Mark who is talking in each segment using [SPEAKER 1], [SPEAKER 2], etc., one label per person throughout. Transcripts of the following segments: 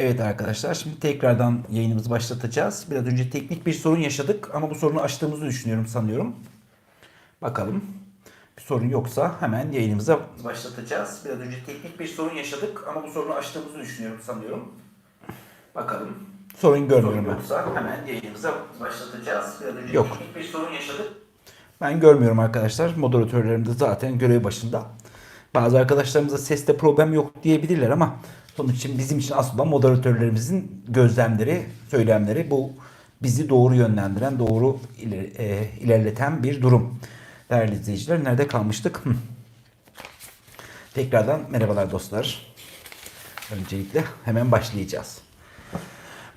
[SPEAKER 1] Evet arkadaşlar şimdi tekrardan yayınımızı başlatacağız. Biraz önce teknik bir sorun yaşadık ama bu sorunu aştığımızı düşünüyorum sanıyorum. Bakalım. Bir sorun yoksa hemen yayınımıza başlatacağız. Biraz önce teknik bir sorun yaşadık ama bu sorunu aştığımızı düşünüyorum sanıyorum. Bakalım. Sorun görmüyorum ben.
[SPEAKER 2] Yoksa hemen yayınımıza başlatacağız. Biraz önce
[SPEAKER 1] Yok.
[SPEAKER 2] teknik bir sorun yaşadık.
[SPEAKER 1] Ben görmüyorum arkadaşlar. Moderatörlerim de zaten görev başında. Bazı arkadaşlarımıza seste problem yok diyebilirler ama sonuç için bizim için aslında moderatörlerimizin gözlemleri, söylemleri bu bizi doğru yönlendiren, doğru iler- e, ilerleten bir durum. Değerli izleyiciler nerede kalmıştık? Tekrardan merhabalar dostlar. Öncelikle hemen başlayacağız.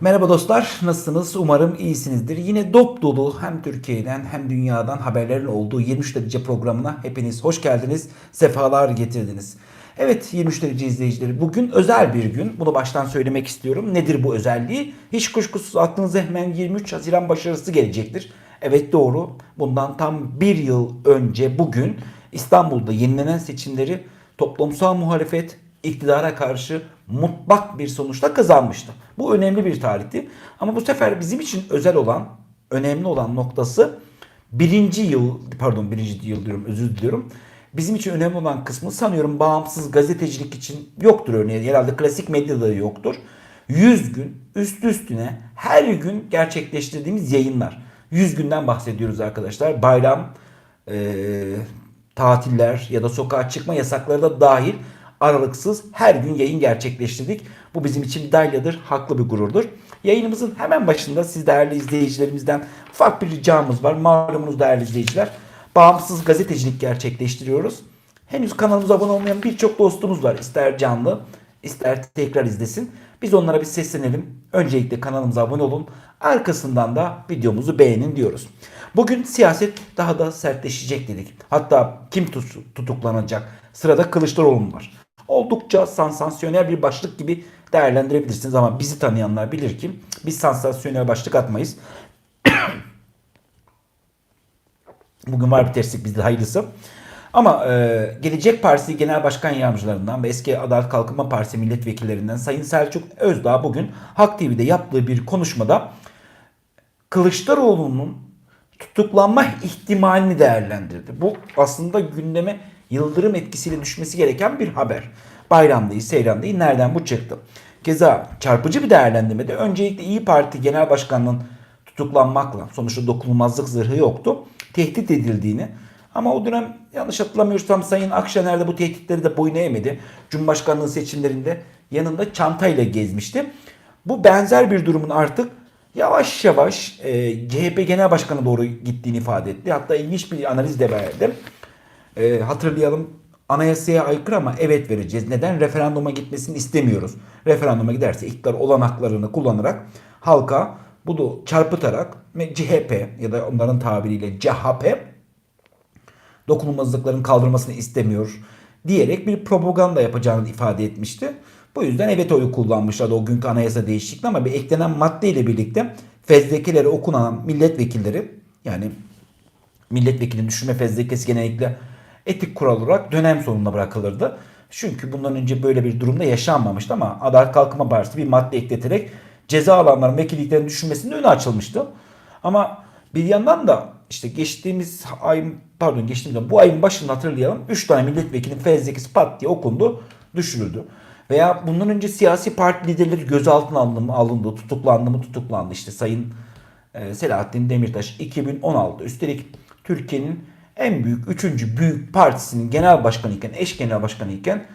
[SPEAKER 1] Merhaba dostlar, nasılsınız? Umarım iyisinizdir. Yine dop dolu hem Türkiye'den hem dünyadan haberlerin olduğu 23 derece programına hepiniz hoş geldiniz, sefalar getirdiniz. Evet 23 derece izleyicileri bugün özel bir gün. Bunu baştan söylemek istiyorum. Nedir bu özelliği? Hiç kuşkusuz aklınıza hemen 23 Haziran başarısı gelecektir. Evet doğru. Bundan tam bir yıl önce bugün İstanbul'da yenilenen seçimleri toplumsal muhalefet iktidara karşı mutlak bir sonuçla kazanmıştı. Bu önemli bir tarihti. Ama bu sefer bizim için özel olan, önemli olan noktası birinci yıl, pardon birinci yıl diyorum özür diliyorum. Bizim için önemli olan kısmı sanıyorum bağımsız gazetecilik için yoktur örneğin. Herhalde klasik medyada da yoktur. 100 gün üst üstüne her gün gerçekleştirdiğimiz yayınlar. 100 günden bahsediyoruz arkadaşlar. Bayram, eee, tatiller ya da sokağa çıkma yasakları da dahil aralıksız her gün yayın gerçekleştirdik. Bu bizim için dalyadır, haklı bir gururdur. Yayınımızın hemen başında siz değerli izleyicilerimizden ufak bir ricamız var. Malumunuz değerli izleyiciler. Bağımsız gazetecilik gerçekleştiriyoruz. Henüz kanalımıza abone olmayan birçok dostumuz var. İster canlı, ister tekrar izlesin. Biz onlara bir seslenelim. Öncelikle kanalımıza abone olun. Arkasından da videomuzu beğenin diyoruz. Bugün siyaset daha da sertleşecek dedik. Hatta kim tut- tutuklanacak? Sırada Kılıçdaroğlu var. Oldukça sansasyonel bir başlık gibi değerlendirebilirsiniz ama bizi tanıyanlar bilir ki biz sansasyonel başlık atmayız. Bugün var bir terslik bizde hayırlısı. Ama e, Gelecek Partisi Genel Başkan Yardımcılarından ve eski Adalet Kalkınma Partisi milletvekillerinden Sayın Selçuk Özdağ bugün Halk TV'de yaptığı bir konuşmada Kılıçdaroğlu'nun tutuklanma ihtimalini değerlendirdi. Bu aslında gündeme yıldırım etkisiyle düşmesi gereken bir haber. Bayram değil, seyran değil. Nereden bu çıktı? Keza çarpıcı bir değerlendirmede öncelikle İyi Parti Genel Başkanı'nın tutuklanmakla sonuçta dokunulmazlık zırhı yoktu. Tehdit edildiğini ama o dönem yanlış hatırlamıyorsam Sayın Akşener de bu tehditleri de boyun eğmedi. Cumhurbaşkanlığı seçimlerinde yanında çantayla gezmişti. Bu benzer bir durumun artık yavaş yavaş e, CHP Genel Başkanı doğru gittiğini ifade etti. Hatta ilginç bir analiz de verdi. E, hatırlayalım anayasaya aykırı ama evet vereceğiz. Neden? Referanduma gitmesini istemiyoruz. Referanduma giderse iktidar olanaklarını kullanarak halka bunu çarpıtarak CHP ya da onların tabiriyle CHP dokunulmazlıkların kaldırmasını istemiyor diyerek bir propaganda yapacağını ifade etmişti. Bu yüzden evet oyu kullanmışlardı o günkü anayasa değişikliği ama bir eklenen madde ile birlikte fezlekeleri okunan milletvekilleri yani milletvekilinin düşürme fezlekesi genellikle etik kural olarak dönem sonuna bırakılırdı. Çünkü bundan önce böyle bir durumda yaşanmamıştı ama Adalet Kalkınma Partisi bir madde ekleterek ceza alanların vekilliklerin düşürmesinin önü açılmıştı. Ama bir yandan da işte geçtiğimiz ay pardon geçtiğimiz bu ayın başında hatırlayalım 3 tane milletvekilinin fezlekesi pat diye okundu düşürüldü. Veya bundan önce siyasi parti liderleri gözaltına alındı alındı, tutuklandı mı tutuklandı. İşte Sayın e, Selahattin Demirtaş 2016 üstelik Türkiye'nin en büyük 3. büyük partisinin genel başkanı iken, eş genel başkanı iken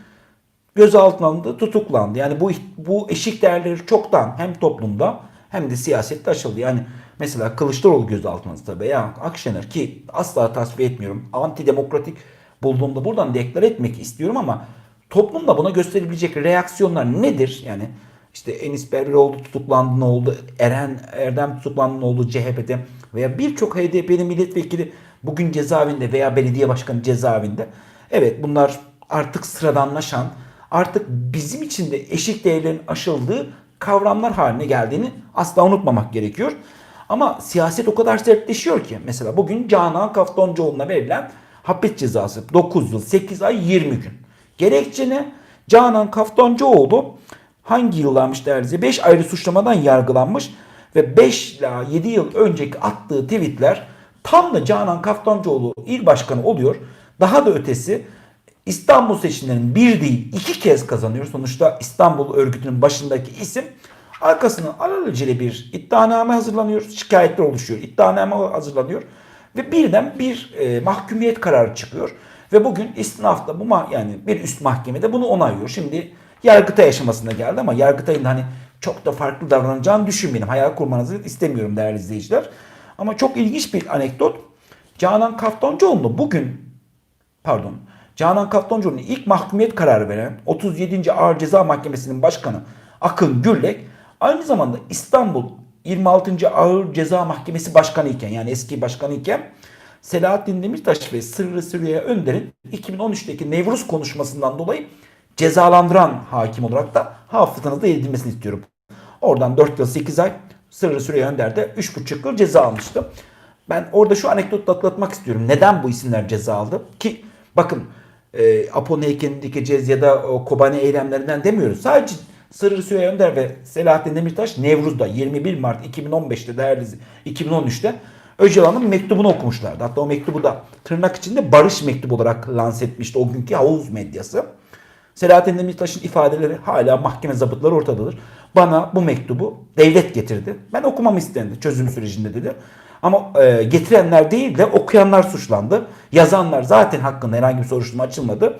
[SPEAKER 1] gözaltına alındı, tutuklandı. Yani bu bu eşik değerleri çoktan hem toplumda hem de siyasette aşıldı. Yani mesela Kılıçdaroğlu gözaltına alındı veya Akşener ki asla tasvip etmiyorum. Antidemokratik bulduğumda buradan deklar etmek istiyorum ama toplumda buna gösterebilecek reaksiyonlar nedir? Yani işte Enis Berberoğlu tutuklandı ne oldu? Eren Erdem tutuklandı ne oldu CHP'de? Veya birçok HDP'nin milletvekili bugün cezaevinde veya belediye başkanı cezaevinde. Evet bunlar artık sıradanlaşan, artık bizim için de eşik değerlerin aşıldığı kavramlar haline geldiğini asla unutmamak gerekiyor. Ama siyaset o kadar sertleşiyor ki mesela bugün Canan Kaftancıoğlu'na verilen hapis cezası 9 yıl 8 ay 20 gün. Gerekçe ne? Canan Kaftancıoğlu hangi yıllarmış izleyiciler? 5 ayrı suçlamadan yargılanmış ve 5 ila 7 yıl önceki attığı tweetler tam da Canan Kaftancıoğlu il başkanı oluyor. Daha da ötesi İstanbul seçimlerinin bir değil iki kez kazanıyor. Sonuçta İstanbul örgütünün başındaki isim arkasından alelacele bir iddianame hazırlanıyor. Şikayetler oluşuyor. İddianame hazırlanıyor. Ve birden bir e, mahkumiyet kararı çıkıyor. Ve bugün istinaf da bu ma- yani bir üst mahkemede bunu onaylıyor. Şimdi Yargıtay aşamasına geldi ama Yargıtay'ın hani çok da farklı davranacağını düşünmeyin. Hayal kurmanızı istemiyorum değerli izleyiciler. Ama çok ilginç bir anekdot. Canan Kaftancıoğlu bugün pardon Canan Kaftancıoğlu'na ilk mahkumiyet kararı veren 37. Ağır Ceza Mahkemesi'nin başkanı Akın Gürlek aynı zamanda İstanbul 26. Ağır Ceza Mahkemesi Başkanı iken yani eski başkanı iken Selahattin Demirtaş ve Sırrı Süreyya Önder'in 2013'teki Nevruz konuşmasından dolayı cezalandıran hakim olarak da hafızanızda edilmesini istiyorum. Oradan 4 yıl 8 ay Sırrı Süreyya Önder de 3,5 yıl ceza almıştı. Ben orada şu anekdotu atlatmak istiyorum. Neden bu isimler ceza aldı? Ki bakın e, Apo'nun heykelini dikeceğiz ya da o Kobani eylemlerinden demiyoruz. Sadece Sırrı Süreyya Önder ve Selahattin Demirtaş Nevruz'da 21 Mart 2015'te değerli 2013'te Öcalan'ın mektubunu okumuşlardı. Hatta o mektubu da tırnak içinde barış mektubu olarak lanse etmişti o günkü havuz medyası. Selahattin Demirtaş'ın ifadeleri hala mahkeme zabıtları ortadadır. Bana bu mektubu devlet getirdi. Ben okumam istendi çözüm sürecinde dedi. Ama e, getirenler değil de okuyanlar suçlandı. Yazanlar zaten hakkında herhangi bir soruşturma açılmadı.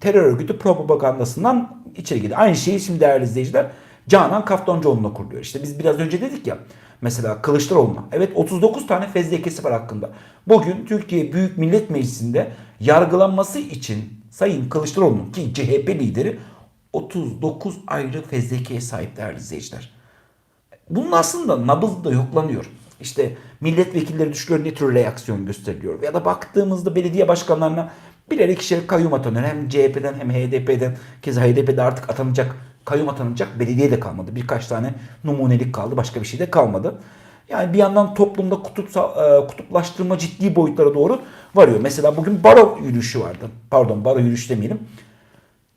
[SPEAKER 1] Terör örgütü propagandasından içeri girdi. Aynı şeyi şimdi değerli izleyiciler Canan Kaftancıoğlu'na kuruluyor. İşte biz biraz önce dedik ya mesela Kılıçdaroğlu'na. Evet 39 tane fezlekesi var hakkında. Bugün Türkiye Büyük Millet Meclisi'nde yargılanması için Sayın Kılıçdaroğlu'nun ki CHP lideri 39 ayrı fezlekeye sahip değerli izleyiciler. Bunun aslında nabızı da yoklanıyor. İşte milletvekilleri düşürüyor ne tür reaksiyon gösteriliyor. Ya da baktığımızda belediye başkanlarına birer ikişer kayyum atanıyor. Hem CHP'den hem HDP'den. Keza HDP'de artık atanacak, kayyum atanacak belediye de kalmadı. Birkaç tane numunelik kaldı. Başka bir şey de kalmadı. Yani bir yandan toplumda kutupsa, e, kutuplaştırma ciddi boyutlara doğru varıyor. Mesela bugün baro yürüyüşü vardı. Pardon baro yürüyüş demeyelim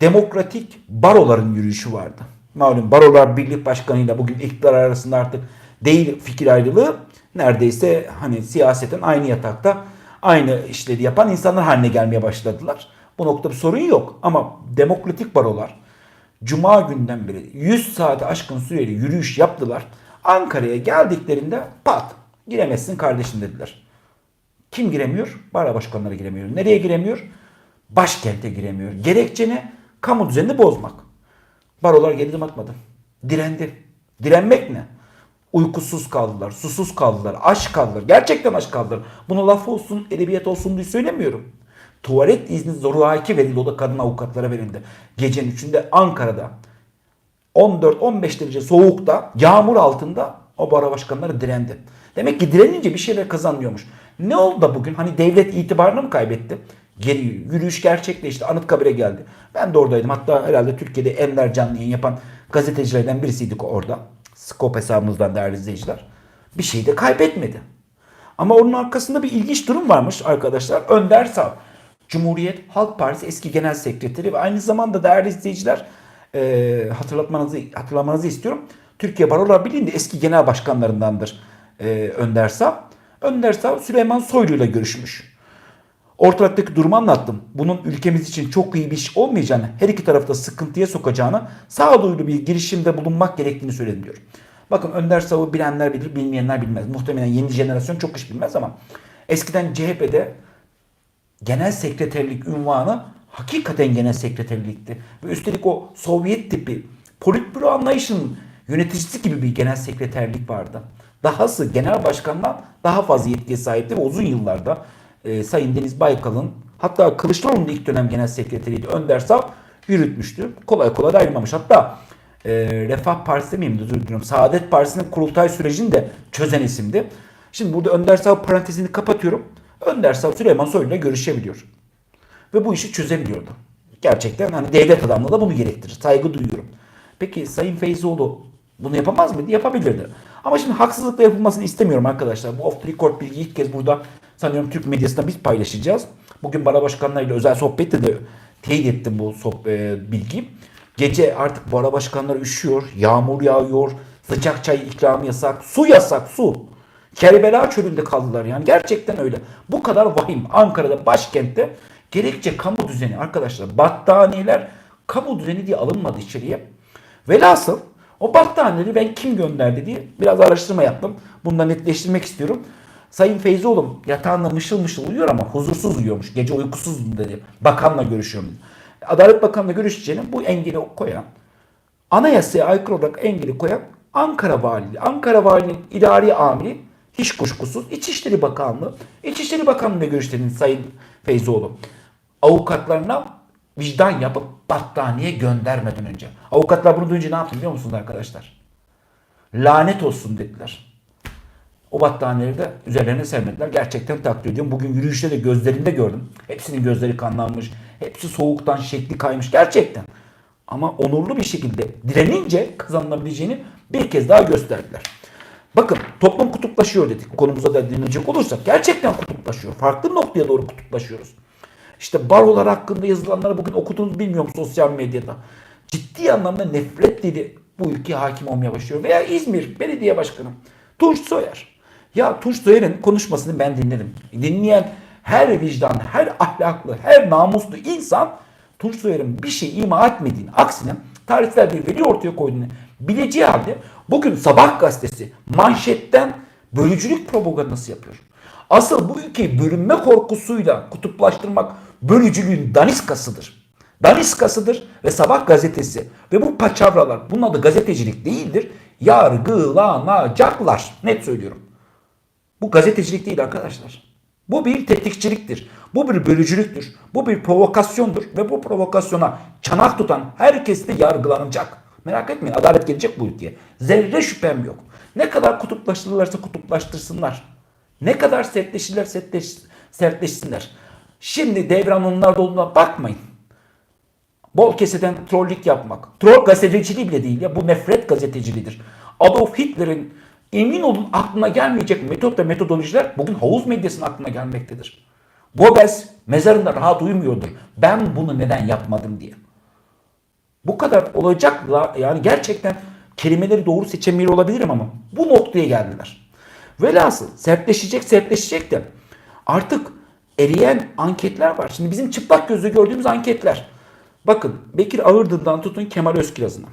[SPEAKER 1] demokratik baroların yürüyüşü vardı. Malum barolar birlik başkanıyla bugün iktidar arasında artık değil fikir ayrılığı neredeyse hani siyaseten aynı yatakta aynı işleri yapan insanlar haline gelmeye başladılar. Bu noktada bir sorun yok ama demokratik barolar Cuma günden beri 100 saate aşkın süreli yürüyüş yaptılar. Ankara'ya geldiklerinde pat giremezsin kardeşim dediler. Kim giremiyor? Bara başkanları giremiyor. Nereye giremiyor? Başkente giremiyor. Gerekçe ne? Kamu düzenini bozmak. Barolar geri atmadı. Direndi. Direnmek ne? Uykusuz kaldılar, susuz kaldılar, aç kaldılar. Gerçekten aç kaldılar. Buna laf olsun, edebiyat olsun diye söylemiyorum. Tuvalet izni zoraki verildi. O da kadın avukatlara verildi. Gecenin üçünde Ankara'da 14-15 derece soğukta, yağmur altında o bara başkanları direndi. Demek ki direnince bir şeyler kazanıyormuş. Ne oldu da bugün? Hani devlet itibarını mı kaybetti? Geri yürüyüş gerçekleşti. Anıtkabir'e geldi. Ben de oradaydım. Hatta herhalde Türkiye'de enler canlı yayın yapan gazetecilerden birisiydik orada. Skop hesabımızdan değerli izleyiciler. Bir şey de kaybetmedi. Ama onun arkasında bir ilginç durum varmış arkadaşlar. Önder Sav. Cumhuriyet Halk Partisi eski genel sekreteri ve aynı zamanda değerli izleyiciler e, hatırlatmanızı hatırlamanızı istiyorum. Türkiye Barolar Birliği'nde eski genel başkanlarındandır e, Önder Sav. Önder Sav Süleyman Soylu ile görüşmüş. Ortalıktaki durumu anlattım. Bunun ülkemiz için çok iyi bir iş olmayacağını, her iki tarafta sıkıntıya sokacağını, sağduyulu bir girişimde bulunmak gerektiğini söyledim diyor. Bakın Önder Sav'ı bilenler bilir, bilmeyenler bilmez. Muhtemelen yeni jenerasyon çok iş bilmez ama eskiden CHP'de genel sekreterlik ünvanı hakikaten genel sekreterlikti. Ve üstelik o Sovyet tipi politbüro anlayışının yöneticisi gibi bir genel sekreterlik vardı. Dahası genel başkandan daha fazla yetkiye sahipti ve uzun yıllarda e, Sayın Deniz Baykal'ın hatta Kılıçdaroğlu'nun ilk dönem genel sekreteriydi. Önder Sav yürütmüştü. Kolay kolay da ayrılmamış. Hatta e, Refah Partisi de özür diliyorum. Saadet Partisi'nin kurultay sürecini de çözen isimdi. Şimdi burada Önder Sav parantezini kapatıyorum. Önder Sav Süleyman Soylu ile görüşebiliyor. Ve bu işi çözebiliyordu. Gerçekten hani devlet adamlığı da bunu gerektirir. Saygı duyuyorum. Peki Sayın Feyzoğlu bunu yapamaz mıydı? Yapabilirdi. Ama şimdi haksızlıkla yapılmasını istemiyorum arkadaşlar. Bu off the record bilgiyi ilk kez burada sanıyorum Türk medyasında biz paylaşacağız. Bugün bara başkanlarıyla özel sohbette de teyit ettim bu sohb- e, bilgiyi. Gece artık bara başkanlar üşüyor, yağmur yağıyor, sıcak çay ikramı yasak, su yasak, su. Kerbela çölünde kaldılar yani gerçekten öyle. Bu kadar vahim Ankara'da başkentte gerekçe kamu düzeni arkadaşlar battaniyeler kamu düzeni diye alınmadı içeriye. Velhasıl o battaniyeleri ben kim gönderdi diye biraz araştırma yaptım. Bunu da netleştirmek istiyorum. Sayın Feyzoğlu yatağında mışıl mışıl uyuyor ama huzursuz uyuyormuş. Gece uykusuz dedi. Bakanla görüşüyorum. Adalet Bakanı'na görüşeceğini bu engeli koyan, anayasaya aykırı olarak engeli koyan Ankara Valiliği. Ankara Valiliğinin idari amiri hiç kuşkusuz İçişleri Bakanlığı. İçişleri Bakanlığı'na görüştüğünüz Sayın Feyzoğlu. Avukatlarına vicdan yapıp battaniye göndermeden önce. Avukatlar bunu duyunca ne yaptı biliyor musunuz arkadaşlar? Lanet olsun dediler. O battaniyeleri de üzerlerine sermediler. Gerçekten takdir ediyorum. Bugün yürüyüşte de gözlerinde gördüm. Hepsinin gözleri kanlanmış. Hepsi soğuktan şekli kaymış. Gerçekten. Ama onurlu bir şekilde direnince kazanılabileceğini bir kez daha gösterdiler. Bakın toplum kutuplaşıyor dedik. Konumuza da dinleyecek olursak gerçekten kutuplaşıyor. Farklı noktaya doğru kutuplaşıyoruz. İşte barolar hakkında yazılanları bugün okudunuz bilmiyorum sosyal medyada. Ciddi anlamda nefret dili bu ülkeye hakim olmaya başlıyor. Veya İzmir Belediye Başkanı Tunç Soyer. Ya Tunç Soyer'in konuşmasını ben dinledim. Dinleyen her vicdan, her ahlaklı, her namuslu insan Tunç Soyer'in bir şey ima etmediğini, aksine tarihsel bir veri ortaya koyduğunu bileceği halde bugün Sabah gazetesi manşetten bölücülük propagandası yapıyor. Asıl bu ülkeyi bölünme korkusuyla kutuplaştırmak bölücülüğün daniskasıdır. Daniskasıdır ve Sabah gazetesi ve bu paçavralar bunun adı gazetecilik değildir. Yargılanacaklar. Net söylüyorum. Bu gazetecilik değil arkadaşlar. Bu bir tetikçiliktir. Bu bir bölücülüktür. Bu bir provokasyondur. Ve bu provokasyona çanak tutan herkes de yargılanacak. Merak etmeyin adalet gelecek bu ülkeye. Zerre şüphem yok. Ne kadar kutuplaştırırlarsa kutuplaştırsınlar. Ne kadar sertleşirler sertleş, sertleşsinler. Şimdi devran onlarda olduğuna bakmayın. Bol keseden trollük yapmak. Troll gazeteciliği bile değil ya. Bu nefret gazeteciliğidir. Adolf Hitler'in emin olun aklına gelmeyecek metot ve metodolojiler bugün havuz medyasının aklına gelmektedir. Goebbels mezarında rahat uyumuyordur. Ben bunu neden yapmadım diye. Bu kadar olacakla yani gerçekten kelimeleri doğru seçemiyor olabilirim ama bu noktaya geldiler. Velhasıl sertleşecek sertleşecek de artık eriyen anketler var. Şimdi bizim çıplak gözle gördüğümüz anketler. Bakın Bekir Ağırdın'dan tutun Kemal Özkiraz'ına.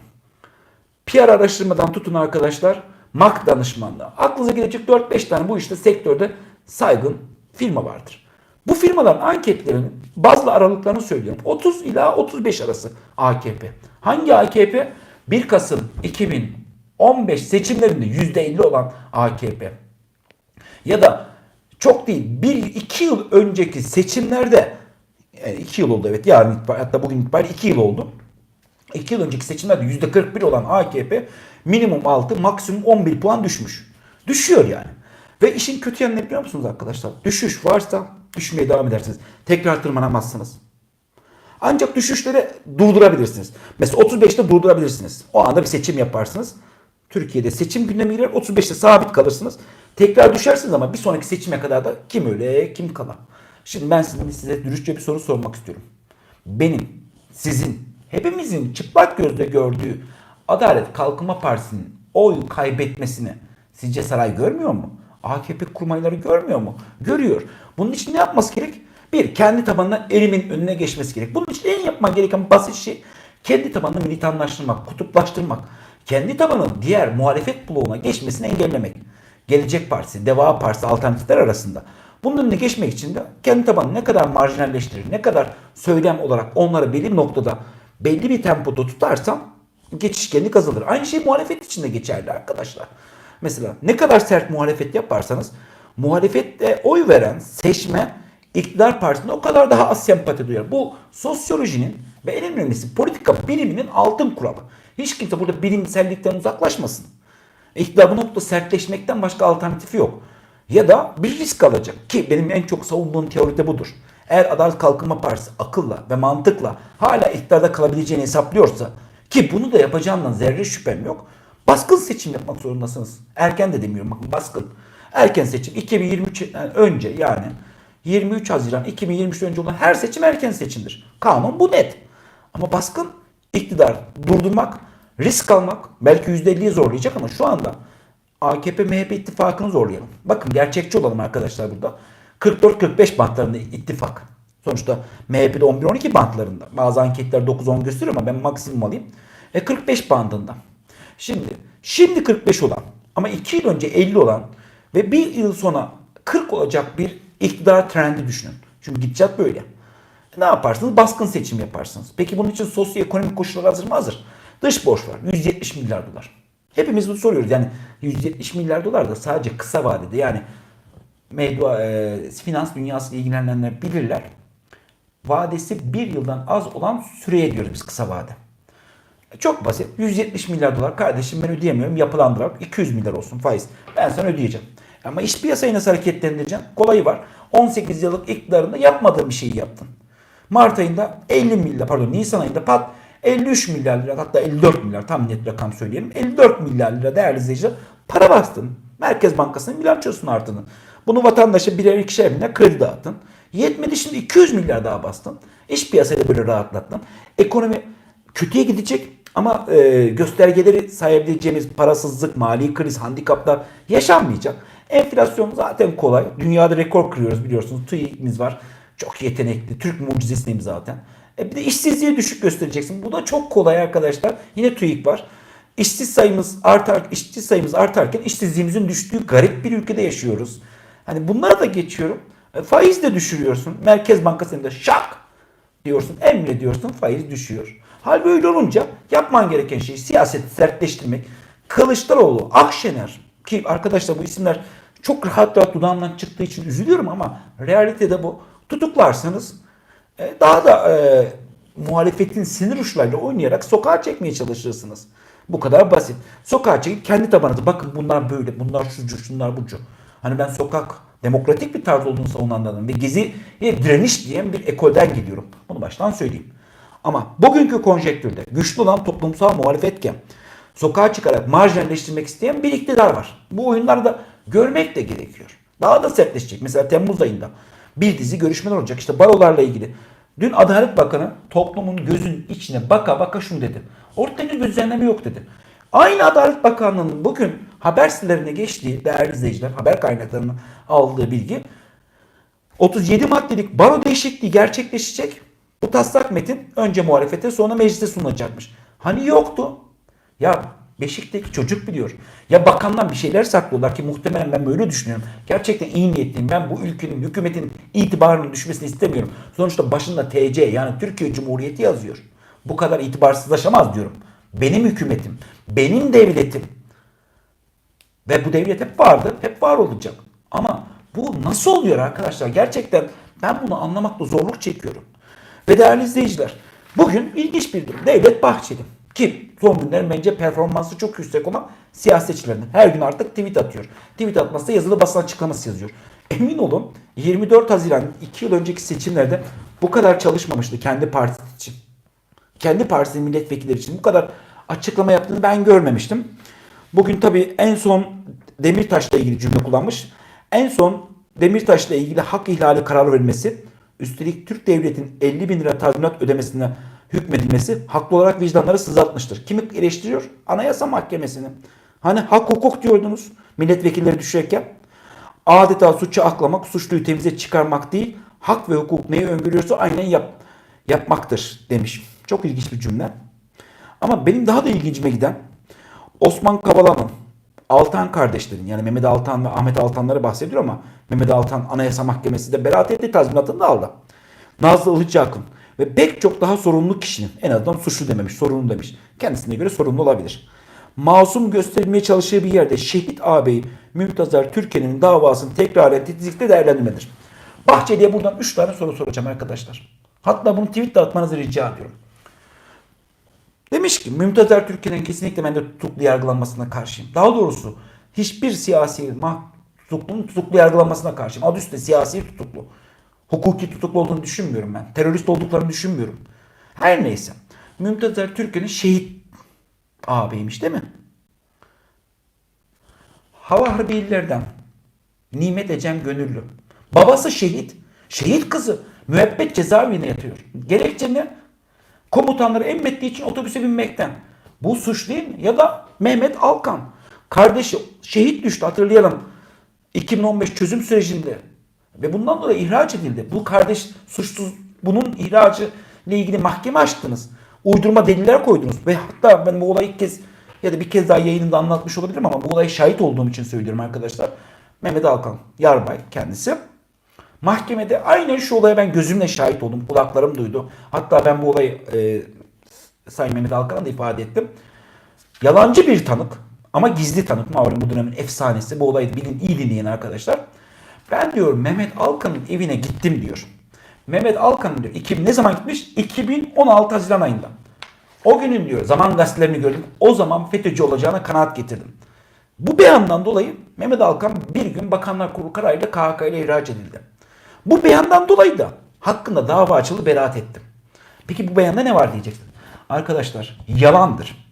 [SPEAKER 1] PR araştırmadan tutun arkadaşlar MAK danışmanlığı. Aklınıza gelecek 4-5 tane bu işte sektörde saygın firma vardır. Bu firmaların anketlerinin bazı aralıklarını söylüyorum. 30 ila 35 arası AKP. Hangi AKP? 1 Kasım 2015 seçimlerinde %50 olan AKP. Ya da çok değil 1-2 yıl önceki seçimlerde 2 yıl oldu evet yarın itibariyle hatta bugün itibariyle 2 yıl oldu. 2 yıl önceki seçimlerde %41 olan AKP minimum 6 maksimum 11 puan düşmüş. Düşüyor yani. Ve işin kötü yanı ne biliyor musunuz arkadaşlar? Düşüş varsa düşmeye devam edersiniz. Tekrar tırmanamazsınız. Ancak düşüşleri durdurabilirsiniz. Mesela 35'te durdurabilirsiniz. O anda bir seçim yaparsınız. Türkiye'de seçim gündemi girer 35'te sabit kalırsınız. Tekrar düşersiniz ama bir sonraki seçime kadar da kim öyle kim kala. Şimdi ben size, size dürüstçe bir soru sormak istiyorum. Benim, sizin, hepimizin çıplak gözle gördüğü Adalet Kalkınma Partisi'nin oy kaybetmesini sizce saray görmüyor mu? AKP kurmayları görmüyor mu? Görüyor. Bunun için ne yapması gerek? Bir, kendi tabanına elimin önüne geçmesi gerek. Bunun için en yapman gereken basit şey kendi tabanını militanlaştırmak, kutuplaştırmak. Kendi tabanının diğer muhalefet bloğuna geçmesini engellemek. Gelecek Partisi, Deva Partisi alternatifler arasında. Bunun önüne geçmek için de kendi tabanını ne kadar marjinalleştirir, ne kadar söylem olarak onları belli noktada belli bir tempoda tutarsam geçişkenlik kazanır. Aynı şey muhalefet için de geçerli arkadaşlar. Mesela ne kadar sert muhalefet yaparsanız muhalefette oy veren seçme iktidar partisine o kadar daha az sempati duyar. Bu sosyolojinin ve en önemlisi politika biliminin altın kuralı. Hiç kimse burada bilimsellikten uzaklaşmasın. İktidar bu noktada sertleşmekten başka alternatifi yok. Ya da bir risk alacak ki benim en çok savunduğum teoride budur. Eğer Adalet Kalkınma Partisi akılla ve mantıkla hala iktidarda kalabileceğini hesaplıyorsa ki bunu da yapacağından zerre şüphem yok. Baskın seçim yapmak zorundasınız. Erken de demiyorum bakın baskın. Erken seçim 2023 önce yani 23 Haziran 2023 önce olan her seçim erken seçimdir. Kanun bu net. Ama baskın iktidar durdurmak, risk almak belki %50'ye zorlayacak ama şu anda AKP MHP ittifakını zorlayalım. Bakın gerçekçi olalım arkadaşlar burada. 44-45 bantlarında ittifak. Sonuçta MHP'de 11-12 bantlarında. Bazı anketler 9-10 gösteriyor ama ben maksimum alayım. E 45 bandında. Şimdi şimdi 45 olan ama 2 yıl önce 50 olan ve 1 yıl sonra 40 olacak bir iktidar trendi düşünün. Çünkü gidecek böyle. Ne yaparsınız? Baskın seçim yaparsınız. Peki bunun için sosyoekonomik koşullar hazır mı? Hazır. Dış borç var. 170 milyar dolar. Hepimiz bunu soruyoruz. Yani 170 milyar dolar da sadece kısa vadede yani medya, e, finans dünyasıyla ilgilenenler bilirler. Vadesi bir yıldan az olan süreye diyoruz biz kısa vade. Çok basit. 170 milyar dolar kardeşim ben ödeyemiyorum yapılandırarak 200 milyar olsun faiz. Ben sana ödeyeceğim. Ama iş piyasayı nasıl hareketlendireceğim? Kolayı var. 18 yıllık iktidarında yapmadığın bir şeyi yaptın. Mart ayında 50 milyar pardon Nisan ayında pat 53 milyar lira hatta 54 milyar tam net rakam söyleyelim. 54 milyar lira değerli izleyiciler para bastın. Merkez Bankası'nın bilançosunu artırdın. Bunu vatandaşa birer ikişer milyar kredi dağıttın. Yetmedi şimdi 200 milyar daha bastın. İş piyasayı böyle rahatlattın. Ekonomi kötüye gidecek ama e, göstergeleri sayabileceğimiz parasızlık, mali kriz, handikaplar yaşanmayacak. Enflasyon zaten kolay. Dünyada rekor kırıyoruz biliyorsunuz. TÜİK'imiz var. Çok yetenekli. Türk mucizesiyim zaten. E bir de işsizliği düşük göstereceksin. Bu da çok kolay arkadaşlar. Yine TÜİK var. İşsiz sayımız artar, işsiz sayımız artarken işsizliğimizin düştüğü garip bir ülkede yaşıyoruz. Hani bunları da geçiyorum. E, faiz de düşürüyorsun. Merkez Bankası'nda şak diyorsun, emrediyorsun, faiz düşüyor. Hal böyle olunca yapman gereken şey siyaseti sertleştirmek. Kılıçdaroğlu, Akşener ki arkadaşlar bu isimler çok rahat rahat dudağımdan çıktığı için üzülüyorum ama realitede bu. Tutuklarsanız e, daha da e, muhalefetin sinir uçlarıyla oynayarak sokağa çekmeye çalışırsınız. Bu kadar basit. Sokağa çekip kendi tabanınızı bakın bunlar böyle, bunlar şucu, şunlar bucu. Hani ben sokak demokratik bir tarz olduğunu savunanlardan ve geziye direniş diyen bir ekolden geliyorum. Bunu baştan söyleyeyim. Ama bugünkü konjektürde güçlü olan toplumsal muhalefetken sokağa çıkarak marjinalleştirmek isteyen bir iktidar var. Bu oyunları da görmek de gerekiyor. Daha da sertleşecek. Mesela Temmuz ayında bir dizi görüşmeler olacak. İşte barolarla ilgili. Dün Adalet Bakanı toplumun gözün içine baka baka şunu dedi. Ortada bir düzenleme yok dedi. Aynı Adalet Bakanlığı'nın bugün haber sitelerine geçtiği değerli izleyiciler haber kaynaklarının aldığı bilgi 37 maddelik baro değişikliği gerçekleşecek. Bu taslak metin önce muhalefete sonra meclise sunulacakmış. Hani yoktu? Ya Beşik'teki çocuk biliyor. Ya bakandan bir şeyler saklıyorlar ki muhtemelen ben böyle düşünüyorum. Gerçekten iyi niyetliyim. Ben bu ülkenin, hükümetin itibarının düşmesini istemiyorum. Sonuçta başında TC yani Türkiye Cumhuriyeti yazıyor. Bu kadar itibarsızlaşamaz diyorum. Benim hükümetim, benim devletim. Ve bu devlet hep vardı, hep var olacak. Ama bu nasıl oluyor arkadaşlar? Gerçekten ben bunu anlamakta zorluk çekiyorum. Ve değerli izleyiciler, bugün ilginç bir durum. Devlet Bahçeli. Ki son günlerin bence performansı çok yüksek olan siyasetçilerden. Her gün artık tweet atıyor. Tweet atmazsa yazılı basın açıklaması yazıyor. Emin olun 24 Haziran 2 yıl önceki seçimlerde bu kadar çalışmamıştı kendi partisi için. Kendi partisinin milletvekilleri için bu kadar açıklama yaptığını ben görmemiştim. Bugün tabii en son Demirtaş'la ilgili cümle kullanmış. En son Demirtaş'la ilgili hak ihlali kararı verilmesi, üstelik Türk devletin 50 bin lira tazminat ödemesine hükmedilmesi haklı olarak vicdanları sızlatmıştır. Kimi eleştiriyor? Anayasa Mahkemesi'ni. Hani hak hukuk diyordunuz milletvekilleri düşerken. Adeta suçu aklamak, suçluyu temize çıkarmak değil, hak ve hukuk neyi öngörüyorsa aynen yap, yapmaktır demiş. Çok ilginç bir cümle. Ama benim daha da ilgincime giden Osman Kavala'nın Altan kardeşlerin yani Mehmet Altan ve Ahmet Altanları bahsediyor ama Mehmet Altan Anayasa Mahkemesi'nde beraat etti tazminatını da aldı. Nazlı Ilıcak'ın ve pek çok daha sorumlu kişinin en azından suçlu dememiş sorumlu demiş. Kendisine göre sorumlu olabilir. Masum gösterilmeye çalıştığı bir yerde şehit ağabeyi Mümtazer Türkiye'nin davasını tekraren titizlikle değerlendirmedir. Bahçeli'ye buradan 3 tane soru soracağım arkadaşlar. Hatta bunu tweetle atmanızı rica ediyorum. Demiş ki Mümtazer Türkiye'nin kesinlikle ben de tutuklu yargılanmasına karşıyım. Daha doğrusu hiçbir siyasi mah tutuklunun tutuklu yargılanmasına karşıyım. Adı üstte siyasi tutuklu. Hukuki tutuklu olduğunu düşünmüyorum ben. Terörist olduklarını düşünmüyorum. Her neyse. Mümtazer Türkiye'nin şehit ağabeymiş değil mi? Hava Harbiye'lilerden Nimet Ecem Gönüllü. Babası şehit. Şehit kızı. Müebbet cezaevine yatıyor. Gerekçe ne? Komutanları emrettiği için otobüse binmekten. Bu suç değil mi? Ya da Mehmet Alkan. Kardeşi şehit düştü hatırlayalım. 2015 çözüm sürecinde ve bundan dolayı ihraç edildi. Bu kardeş suçsuz bunun ihracı ile ilgili mahkeme açtınız. Uydurma deliller koydunuz ve hatta ben bu olayı ilk kez ya da bir kez daha yayınında anlatmış olabilirim ama bu olaya şahit olduğum için söylüyorum arkadaşlar. Mehmet Alkan, Yarbay kendisi. Mahkemede aynen şu olaya ben gözümle şahit oldum. Kulaklarım duydu. Hatta ben bu olayı e, Sayın Mehmet Alkan'a da ifade ettim. Yalancı bir tanık ama gizli tanık. Malum bu dönemin efsanesi. Bu olayı bilin, iyi dinleyin arkadaşlar. Ben diyor Mehmet Alkan'ın evine gittim diyor. Mehmet Alkan diyor 2000 ne zaman gitmiş? 2016 Haziran ayında. O günün diyor zaman gazetelerini gördüm. O zaman FETÖ'cü olacağına kanaat getirdim. Bu beyandan dolayı Mehmet Alkan bir gün Bakanlar Kurulu kararıyla KHK ile ihraç edildi. Bu beyandan dolayı da hakkında dava açıldı beraat ettim. Peki bu beyanda ne var diyeceksin. Arkadaşlar yalandır.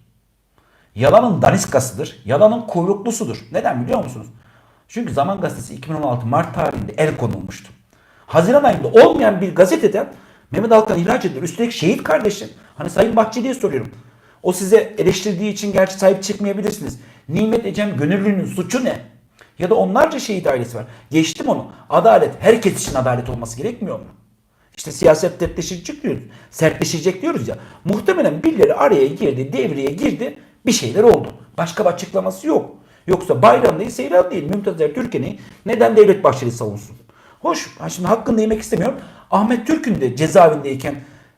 [SPEAKER 1] Yalanın daniskasıdır. Yalanın kuyruklusudur. Neden biliyor musunuz? Çünkü Zaman Gazetesi 2016 Mart tarihinde el konulmuştu. Haziran ayında olmayan bir gazeteden Mehmet Alkan ihraç edilir. Üstelik şehit kardeşim. Hani Sayın Bahçeli'ye soruyorum. O size eleştirdiği için gerçi sahip çıkmayabilirsiniz. Nimet Ecem Gönüllü'nün suçu ne? Ya da onlarca şehit ailesi var. Geçtim onu. Adalet herkes için adalet olması gerekmiyor mu? İşte siyaset sertleşecek diyoruz. Sertleşecek diyoruz ya. Muhtemelen birileri araya girdi, devreye girdi. Bir şeyler oldu. Başka bir açıklaması yok. Yoksa bayram değil, seyran değil. Mümtazer Türken'i neden Devlet Bahçeli savunsun? Hoş. Şimdi hakkını yemek istemiyorum. Ahmet Türk'ün de cezaevindeyken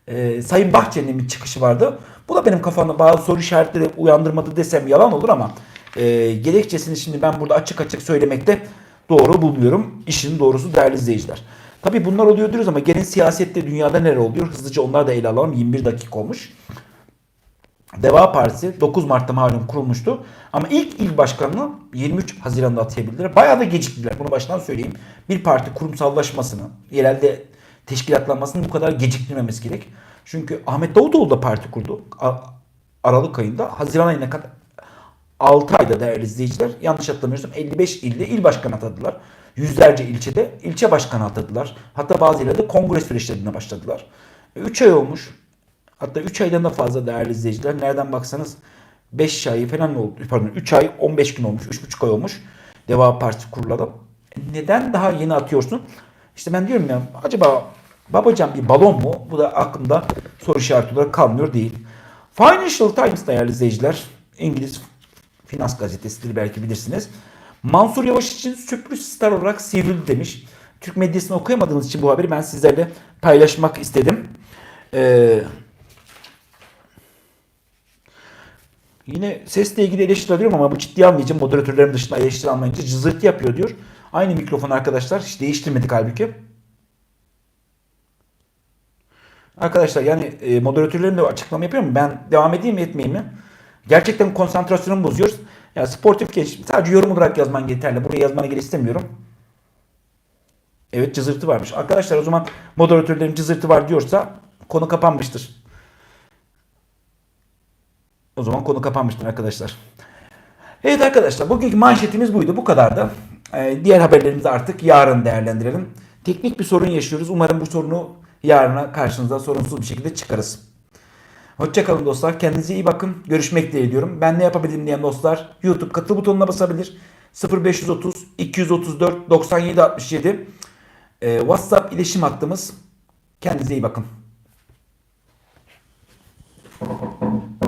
[SPEAKER 1] e, Sayın Bahçeli'nin bir çıkışı vardı. Bu da benim kafamda bazı soru işaretleri uyandırmadı desem yalan olur ama e, gerekçesini şimdi ben burada açık açık söylemekte doğru bulmuyorum. İşin doğrusu değerli izleyiciler. Tabi bunlar oluyor diyoruz ama gelin siyasette dünyada neler oluyor? Hızlıca onlar da ele alalım. 21 dakika olmuş. Deva Partisi 9 Mart'ta malum kurulmuştu. Ama ilk il başkanını 23 Haziran'da atayabildiler. Bayağı da geciktiler. Bunu baştan söyleyeyim. Bir parti kurumsallaşmasını, yerelde teşkilatlanmasını bu kadar geciktirmemesi gerek. Çünkü Ahmet Davutoğlu da parti kurdu. Aralık ayında. Haziran ayına kadar 6 ayda değerli izleyiciler yanlış hatırlamıyorsam 55 ilde il başkanı atadılar. Yüzlerce ilçede ilçe başkanı atadılar. Hatta bazı illerde kongre süreçlerine başladılar. 3 ay olmuş. Hatta 3 aydan da fazla değerli izleyiciler. Nereden baksanız 5 ay falan oldu. Pardon 3 ay 15 gün olmuş. 3,5 ay olmuş. Deva Partisi kuruladı. E Neden daha yeni atıyorsun? İşte ben diyorum ya acaba babacan bir balon mu? Bu da aklımda soru işareti olarak kalmıyor değil. Financial Times değerli izleyiciler. İngiliz finans gazetesidir belki bilirsiniz. Mansur Yavaş için sürpriz star olarak sivrildi demiş. Türk medyasını okuyamadığınız için bu haberi ben sizlerle paylaşmak istedim. Ee, Yine sesle ilgili eleştiri alıyorum ama bu ciddiye almayacağım. Moderatörlerim dışında eleştiri almayınca cızırtı yapıyor diyor. Aynı mikrofon arkadaşlar. Hiç değiştirmedik halbuki. Arkadaşlar yani e, moderatörlerim de açıklama yapıyor mu? Ben devam edeyim mi etmeyeyim mi? Gerçekten konsantrasyonumu bozuyoruz. Ya sportif genç. Sadece yorum olarak yazman yeterli. Buraya yazmana gerek istemiyorum. Evet cızırtı varmış. Arkadaşlar o zaman moderatörlerin cızırtı var diyorsa konu kapanmıştır. O zaman konu kapanmıştır arkadaşlar. Evet arkadaşlar bugünkü manşetimiz buydu. Bu kadar da. Ee, diğer haberlerimizi artık yarın değerlendirelim. Teknik bir sorun yaşıyoruz. Umarım bu sorunu yarına karşınıza sorunsuz bir şekilde çıkarız. Hoşçakalın dostlar. Kendinize iyi bakın. Görüşmek dileğiyle Ben ne yapabilirim diyen dostlar YouTube katıl butonuna basabilir. 0530 234 97 67 Ee, WhatsApp iletişim hattımız. Kendinize iyi bakın.